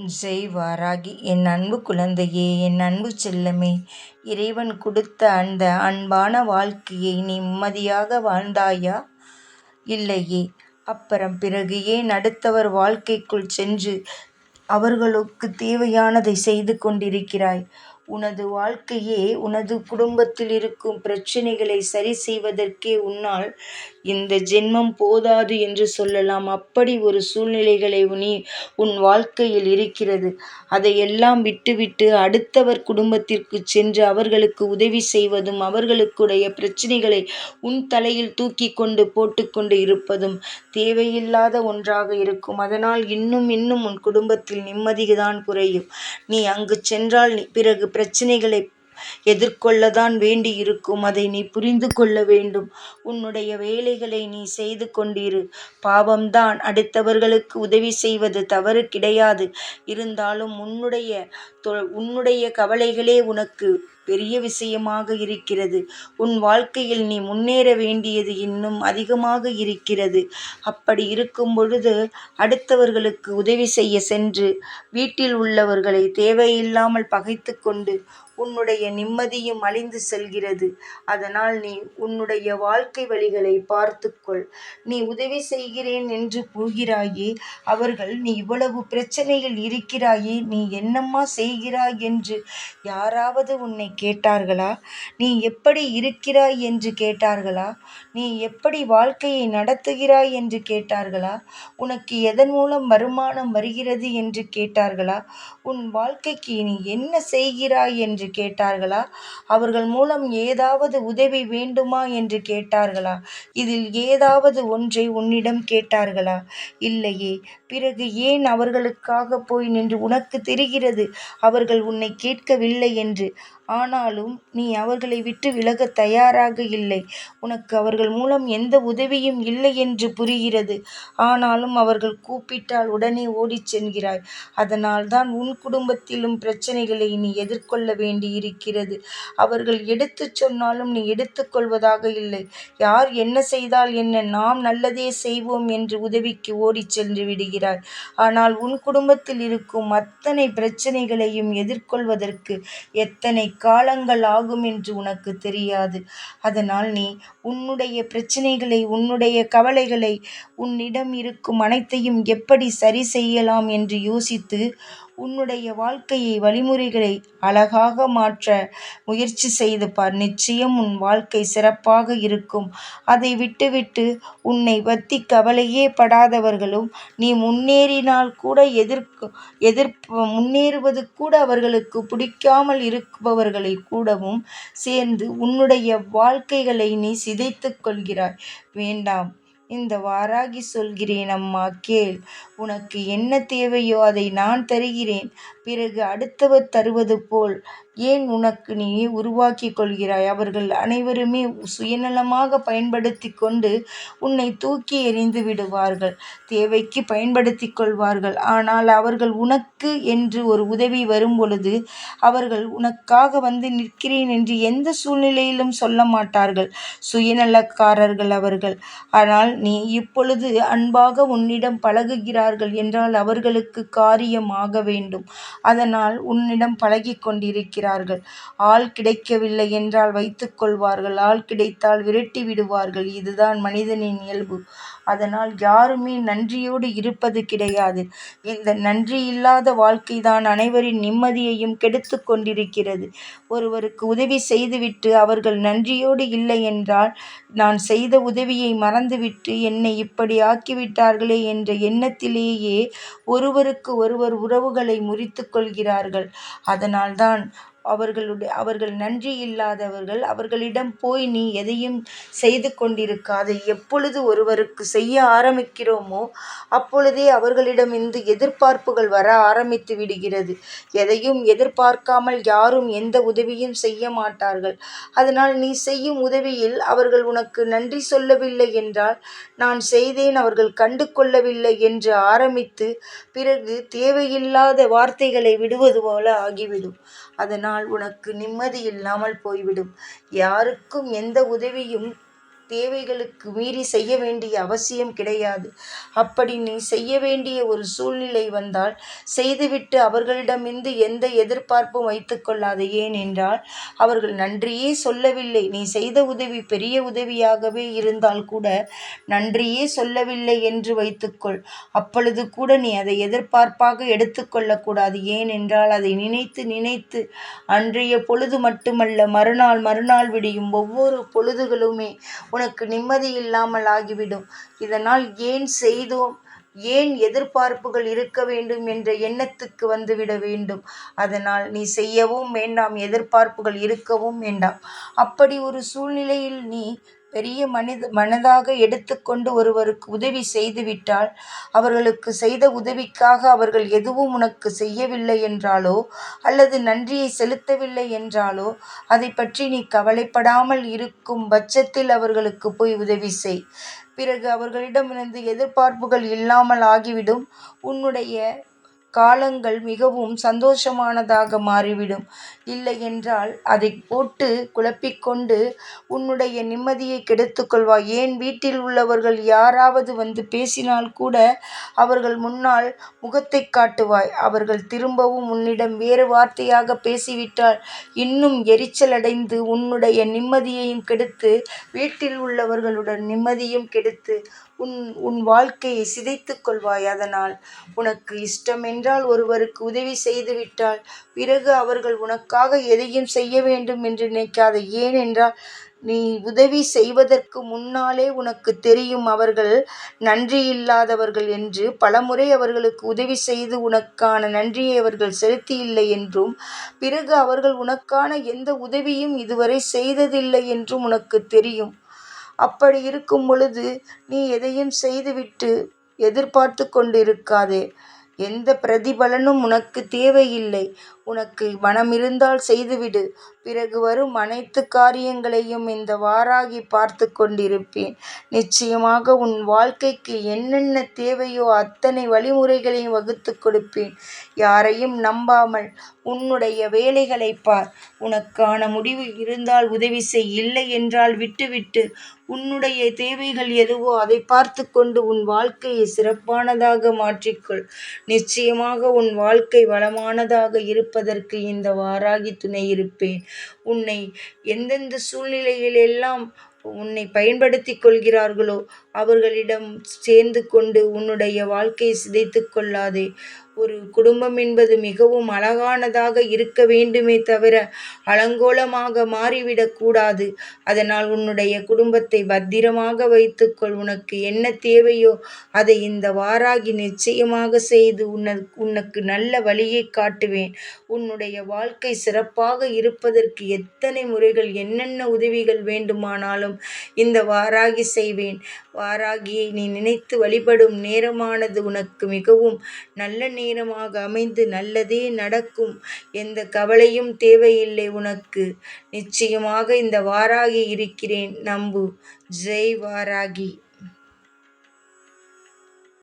ஜெய் வாராகி என் அன்பு குழந்தையே என் அன்பு செல்லமே இறைவன் கொடுத்த அந்த அன்பான வாழ்க்கையை நிம்மதியாக வாழ்ந்தாயா? இல்லையே. அப்புறம் பிறகு ஏன் அடுத்தவர் வாழ்க்கைக்குள் சென்று அவர்களுக்கு தேவையானதை செய்து கொண்டிருக்கிறாய்? உனது வாழ்க்கையே உனது குடும்பத்தில் இருக்கும் பிரச்சனைகளை சரி செய்வதற்கே உன்னால் இந்த ஜென்மம் போதாது என்று சொல்லலாம். அப்படி ஒரு சூழ்நிலைகளை நீ உன் வாழ்க்கையில் இருக்கிறது. அதையெல்லாம் விட்டுவிட்டு அடுத்தவர் குடும்பத்திற்கு சென்று அவர்களுக்கு உதவி செய்வதும் அவர்களுக்குடைய பிரச்சனைகளை உன் தலையில் தூக்கி கொண்டு போட்டுக்கொண்டு இருப்பதும் தேவையில்லாத ஒன்றாக இருக்கும். அதனால் இன்னும் இன்னும் உன் குடும்பத்தில் நிம்மதிதான் குறையும். நீ அங்கு சென்றால் பிறகு பிரச்சனைகளை எதிர்கொள்ளத்தான் வேண்டி இருக்கும் அதை நீ புரிந்து கொள்ள வேண்டும். உன்னுடைய வேலைகளை நீ செய்து கொண்டிரு. பாவம்தான் அடுத்தவர்களுக்கு உதவி செய்வது தவறு கிடையாது. இருந்தாலும் உன்னுடைய உன்னுடைய கவலைகளே உனக்கு பெரிய விஷயமாக இருக்கிறது. உன் வாழ்க்கையில் நீ முன்னேற வேண்டியது இன்னும் அதிகமாக இருக்கிறது. அப்படி இருக்கும் பொழுது அடுத்தவர்களுக்கு உதவி செய்ய சென்று வீட்டில் உள்ளவர்களை தேவையில்லாமல் பகைத்து கொண்டு உன்னுடைய நிம்மதியும் அழிந்து செல்கிறது. அதனால் நீ உன்னுடைய வாழ்க்கை வழிகளை பார்த்துக்கொள். நீ உதவி செய்கிறேன் என்று போகிறாயே அவர்கள் நீ இவ்வளவு பிரச்சனையில் இருக்கிறாயே நீ என்னம்மா செய்கிறாய் என்று யாராவது உன்னை கேட்டார்களா? நீ எப்படி இருக்கிறாய் என்று கேட்டார்களா? நீ எப்படி வாழ்க்கையை நடத்துகிறாய் என்று கேட்டார்களா? உனக்கு எதன் மூலம் வருமானம் வருகிறது என்று கேட்டார்களா? உன் வாழ்க்கைக்கு நீ என்ன செய்கிறாய் என்று கேட்டார்களா? அவர்கள் மூலம் ஏதாவது உதவி வேண்டுமா என்று கேட்டார்களா? இதில் ஏதாவது ஒன்றை உன்னிடம் கேட்டார்களா? இல்லையே. பிறகு ஏன் அவர்களுக்காக போய் நின்று உனக்கு தெரிகிறது? அவர்கள் உன்னை கேட்கவில்லை என்று. ஆனாலும் நீ அவர்களை விட்டு விலக தயாராக இல்லை. உனக்கு அவர்கள் மூலம் எந்த உதவியும் இல்லை என்று புரிகிறது. ஆனாலும் அவர்கள் கூப்பிட்டால் உடனே ஓடிச் செல்கிறாய் அதனால்தான் உன் குடும்பத்திலும் பிரச்சனைகளை நீ எதிர்கொள்ள வேண்டி இருக்கிறது அவர்கள் எடுத்துச் சொன்னாலும் நீ எடுத்துக்கொள்வதாக இல்லை. யார் என்ன செய்தால் என்ன நாம் நல்லதே செய்வோம் என்று உதவிக்கு ஓடிச் சென்று விடுகிறாய் ஆனால் உன் குடும்பத்தில் இருக்கும் அத்தனை பிரச்சனைகளையும் எதிர்கொள்வதற்கு எத்தனை காலங்கள் ஆகும் என்று உனக்கு தெரியாது. அதனால் நீ உன்னுடைய பிரச்சனைகளை உன்னுடைய கவலைகளை உன்னிடம் இருக்கும் அனைத்தையும் எப்படி சரி செய்யலாம் என்று யோசித்து உன்னுடைய வாழ்க்கையை வழிமுறைகளை அழகாக மாற்ற முயற்சி செய்து பார். நிச்சயம் உன் வாழ்க்கை சிறப்பாக இருக்கும். அதை விட்டுவிட்டு உன்னை பற்றி கவலையே படாதவர்களும் நீ முன்னேறினால் கூட எதிர்க்கு எதிர்ப்பு முன்னேறுவது கூட அவர்களுக்கு பிடிக்காமல் இருப்பவர்களை கூடவும் சேர்ந்து உன்னுடைய வாழ்க்கைகளை நீ சிதைத்து கொள்கிறாய். வேண்டாம். இந்த வாராகி சொல்கிறேன் அம்மா கேள். உனக்கு என்ன தேவையோ அதை நான் தருகிறேன். பிறகு அடுத்தவர் தருவது போல் ஏன் உனக்கு நீ உருவாக்கிக் கொள்கிறாய்? அவர்கள் அனைவருமே சுயநலமாக பயன்படுத்தி கொண்டு உன்னை தூக்கி எறிந்து விடுவார்கள். தேவைக்கு பயன்படுத்தி கொள்வார்கள். ஆனால் அவர்கள் உனக்கு என்று ஒரு உதவி வரும் பொழுது அவர்கள் உனக்காக வந்து நிற்கிறேன் என்று எந்த சூழ்நிலையிலும் சொல்ல மாட்டார்கள். சுயநலக்காரர்கள் அவர்கள். ஆனால் நீ இப்பொழுது அன்பாக உன்னிடம் பழகுகிறார்கள் என்றால் அவர்களுக்கு காரியம் ஆக வேண்டும். அதனால் உன்னிடம் பழகிக் கொண்டிருக்கிறார்கள் ஆள் கிடைக்கவில்லை என்றால் வைத்துக் கொள்வார்கள். ஆள் கிடைத்தால் விரட்டி விடுவார்கள். இதுதான் மனிதனின் இயல்பு. அதனால் யாருமே நன்றியோடு இருப்பது கிடையாது. இந்த நன்றி இல்லாத வாழ்க்கைதான் அனைவரின் நிம்மதியையும் கெடுத்து கொண்டிருக்கிறது. ஒருவருக்கு உதவி செய்துவிட்டு அவர்கள் நன்றியோடு இல்லை என்றால் நான் செய்த உதவியை மறந்துவிட்டு என்னை இப்படி ஆக்கிவிட்டார்களே என்ற எண்ணத்திலேயே ஒருவருக்கு ஒருவர் உறவுகளை முறித்து கொள்கிறார்கள். அதனால்தான் அவர்களுடைய அவர்கள் நன்றி இல்லாதவர்கள் அவர்களிடம் போய் நீ எதையும் செய்து கொண்டிருக்காது. எப்பொழுது ஒருவருக்கு செய்ய ஆரம்பிக்கிறோமோ அப்பொழுதே அவர்களிடம் இந்த எதிர்பார்ப்புகள் வர ஆரம்பித்து விடுகிறது. எதையும் எதிர்பார்க்காமல் யாரும் எந்த உதவியும் செய்ய மாட்டார்கள். அதனால் நீ செய்யும் உதவியில் அவர்கள் உனக்கு நன்றி சொல்லவில்லை என்றால் நான் செய்தேன் அவர்கள் கண்டு கொள்ளவில்லை என்று ஆரம்பித்து பிறகு தேவையில்லாத வார்த்தைகளை விடுவது போல ஆகிவிடும். அதனால் உனக்கு நிம்மதி இல்லாமல் போய்விடும். யாருக்கும் எந்த உதவியும் தேவைகளுக்கு மீறி செய்ய வேண்டிய அவசியம் கிடையாது. அப்படி நீ செய்ய வேண்டிய ஒரு சூழ்நிலை வந்தால் செய்துவிட்டு அவர்களிடமிருந்து எந்த எதிர்பார்ப்பும் வைத்துக் கொள்ளாது ஏனென்றால் அவர்கள் நன்றியே சொல்லவில்லை. நீ செய்த உதவி பெரிய உதவியாகவே இருந்தால் கூட நன்றியே சொல்லவில்லை என்று வைத்துக்கொள் அப்பொழுது கூட நீ அதை எதிர்பார்ப்பாக எடுத்துக்கொள்ளக்கூடாது ஏனென்றால் அதை நினைத்து நினைத்து அன்றைய பொழுது மட்டுமல்ல மறுநாள் மறுநாள் விடியும் ஒவ்வொரு பொழுதுகளுமே உனக்கு நிம்மதி இல்லாமல் ஆகிவிடும். இதனால் ஏன் செய்தோம்? ஏன் எதிர்பார்ப்புகள் இருக்க வேண்டும் என்ற எண்ணத்துக்கு வந்துவிட வேண்டும். அதனால் நீ செய்யவும் வேண்டாம் எதிர்பார்ப்புகள் இருக்கவும் வேண்டாம். அப்படி ஒரு சூழ்நிலையில் நீ பெரிய மனித மனதாக எடுத்துக்கொண்டு ஒருவருக்கு உதவி செய்துவிட்டால் அவர்களுக்கு செய்த உதவிக்காக அவர்கள் எதுவும் உனக்கு செய்யவில்லை என்றாலோ அல்லது நன்றியை செலுத்தவில்லை என்றாலோ அதை பற்றி நீ கவலைப்படாமல் இருக்கும் பட்சத்தில் அவர்களுக்கு போய் உதவி செய். பிறகு அவர்களிடமிருந்து எதிர்பார்ப்புகள் இல்லாமல் ஆகிவிடும். உன்னுடைய காலங்கள் மிகவும் சந்தோஷமானதாக மாறிவிடும். இல்லையென்றால் அதை போட்டு குழப்பிக்கொண்டு உன்னுடைய நிம்மதியை கெடுத்துக்கொள்வாய். ஏன் வீட்டில் உள்ளவர்கள் யாராவது வந்து பேசினால் கூட அவர்கள் முன்னால் முகத்தை காட்டுவாய். அவர்கள் திரும்பவும் உன்னிடம் வேறு வார்த்தையாக பேசிவிட்டால் இன்னும் எரிச்சலடைந்து உன்னுடைய நிம்மதியையும் கெடுத்து வீட்டில் உள்ளவர்களுடன் நிம்மதியும் கெடுத்து உன் உன் வாழ்க்கையை சிதைத்துக் கொள்வாய் அதனால் உனக்கு என்றால் ஒருவருக்கு உதவி செய்துவிட்டால் பிறகு அவர்கள் உனக்காக எதையும் செய்ய வேண்டும் என்று நினைக்காத. ஏனென்றால் நீ உதவி செய்வதற்கு முன்னாலே உனக்கு தெரியும் அவர்கள் நன்றியில்லாதவர்கள் என்று. பலமுறை அவர்களுக்கு உதவி செய்து உனக்கான நன்றியை அவர்கள் செலுத்தியில்லை என்றும் பிறகு அவர்கள் உனக்கான எந்த உதவியும் இதுவரை செய்ததில்லை என்றும் உனக்கு தெரியும். அப்படி இருக்கும் பொழுது நீ எதையும் செய்துவிட்டு எதிர்பார்த்து கொண்டிருக்காதே. எந்த பிரதிபலனும் உனக்கு தேவையில்லை. உனக்கு மனமிருந்தால் செய்துவிடு. பிறகு வரும் அனைத்து காரியங்களையும் இந்த வாராகி பார்த்து கொண்டிருப்பேன். நிச்சயமாக உன் வாழ்க்கைக்கு என்னென்ன தேவையோ அத்தனை வழிமுறைகளையும் வகுத்து கொடுப்பேன். யாரையும் நம்பாமல் உன்னுடைய வேலைகளை பார். உனக்கான முடிவு இருந்தால் உதவி செய். இல்லை என்றால் விட்டுவிட்டு உன்னுடைய தேவைகள் எதுவோ அதை பார்த்து கொண்டு உன் வாழ்க்கையை சிறப்பானதாக மாற்றிக்கொள். நிச்சயமாக உன் வாழ்க்கை வளமானதாக இருப்பதற்கு இந்த வாராகி துணை இருப்பேன். உன்னை எந்தெந்த சூழ்நிலையில் எல்லாம் உன்னை பயன்படுத்தி கொள்கிறார்களோ அவர்களிடம் சேர்ந்து கொண்டு உன்னுடைய வாழ்க்கையை சிதைத்து கொள்ளாதே. ஒரு குடும்பம் என்பது மிகவும் அழகானதாக இருக்க வேண்டுமே தவிர அலங்கோலமாக மாறிவிடக்கூடாது அதனால் உன்னுடைய குடும்பத்தை பத்திரமாக வைத்துக்கொள். உனக்கு என்ன தேவையோ அதை இந்த வாராகி நிச்சயமாக செய்து உன்ன உனக்கு நல்ல வழியை காட்டுவேன். உன்னுடைய வாழ்க்கை சிறப்பாக இருப்பதற்கு எத்தனை முறைகள் என்னென்ன உதவிகள் வேண்டுமானாலும் இந்த வாராகி செய்வேன். வாராகியை நீ நினைத்து வழிபடும் நேரமானது உனக்கு மிகவும் நல்ல நேரமாக அமைந்து நல்லதே நடக்கும். எந்த கவலையும் தேவையில்லை உனக்கு. நிச்சயமாக இந்த வாராகி இருக்கிறேன். நம்பு. ஜெய் வாராகி.